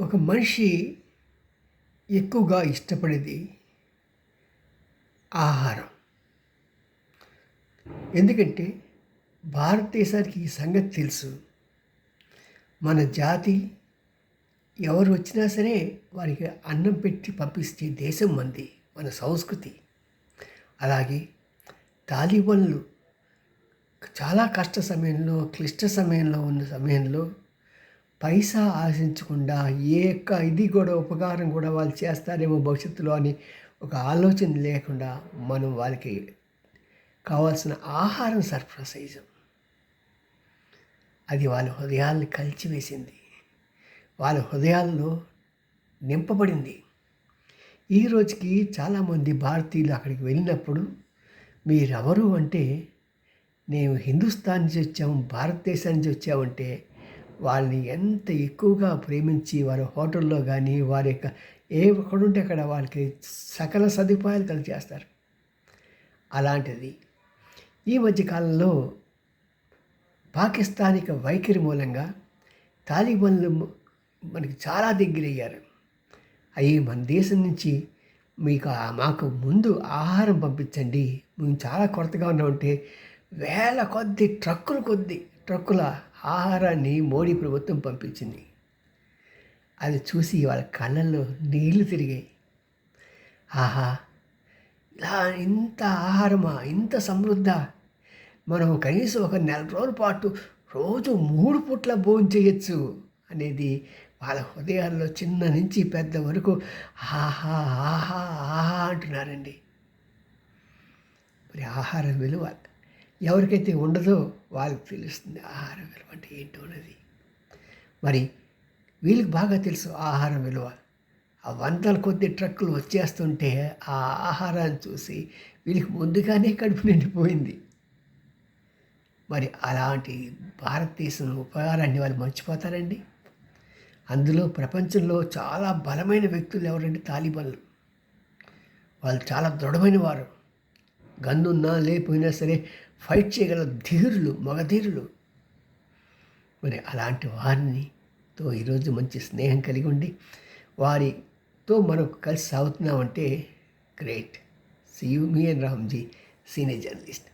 ఒక మనిషి ఎక్కువగా ఇష్టపడేది ఆహారం. ఎందుకంటే భారతదేశానికి ఈ సంగతి తెలుసు. మన జాతి ఎవరు వచ్చినా సరే వారికి అన్నం పెట్టి పంపిస్తే దేశం మంది మన సంస్కృతి. అలాగే తాలిబన్లు చాలా కష్ట సమయంలో క్లిష్ట సమయంలో ఉన్న సమయంలో పైసా ఆశించకుండా ఏ యొక్క ఇది కూడా ఉపకారం కూడా వాళ్ళు చేస్తారేమో భవిష్యత్తులో అని ఒక ఆలోచన లేకుండా మనం వాళ్ళకి కావాల్సిన ఆహారం సర్ప్రైజ్ అది వాళ్ళ హృదయాల్ని కలిచివేసింది. వాళ్ళ హృదయాల్లో నింపబడింది. ఈ రోజుకి చాలామంది భారతీయులు అక్కడికి వెళ్ళినప్పుడు మీరెవరు? అంటే నేను హిందుస్థాన్ నుంచి వచ్చాము భారతదేశం నుంచి వచ్చామంటే వాళ్ళని ఎంత ఎక్కువగా ప్రేమించి వారి హోటల్లో కానీ వారి యొక్క ఏ ఒక్కడుంటే అక్కడ వాళ్ళకి సకల సదుపాయాలు కలిసి చేస్తారు అలాంటిది ఈ మధ్యకాలంలో పాకిస్తానిక వైఖరి మూలంగా తాలిబన్లు మనకి చాలా దగ్గరయ్యారు. అవి మన దేశం నుంచి మీకు మాకు ముందు ఆహారం పంపించండి మేము చాలా కొరతగా ఉన్నామంటే వేల కొద్ది ట్రక్కులు కొద్ది ట్రక్కుల ఆహారాన్ని మోడీ ప్రభుత్వం పంపించింది. అది చూసి వాళ్ళ కళ్ళల్లో నీళ్ళు తిరిగాయి. ఆహా ఇలా ఇంత ఆహారమా ఇంత సమృద్ధ? మనం కనీసం ఒక నెల రోజుల పాటు రోజు మూడు పూట్ల భోజనం చేయొచ్చు అనేది వాళ్ళ హృదయాల్లో చిన్న నుంచి పెద్ద వరకు ఆహా ఆహా ఆహా అంటున్నారండి. మరి ఆహారం విలువ ఎవరికైతే ఉండదో వాళ్ళకి తెలుస్తుంది ఆహారం విలువ అంటే ఏంటో అనేది మరి వీళ్ళకి బాగా తెలుసు ఆహారం విలువ. ఆ వందల కొద్ది ట్రక్కులు వచ్చేస్తుంటే ఆ ఆహారాన్ని చూసి వీళ్ళకి ముందుగానే కడుపు నిండిపోయింది. మరి అలాంటి భారతదేశం ఉపకారాన్ని వాళ్ళు మర్చిపోతారండి? అందులో ప్రపంచంలో చాలా బలమైన వ్యక్తులు ఎవరంటే తాలిబన్లు. వాళ్ళు చాలా దృఢమైన వారు. గన్నున్నా లేకపోయినా సరే ఫైట్ చేయగల ధీరులు మగధీరులు. మరి అలాంటి వారినితో ఈరోజు మంచి స్నేహం కలిగి ఉండి వారితో మనం కలిసి సాగుతున్నామంటే great. See you me and Ramji senior journalist